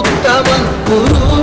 உத்தமன் குரு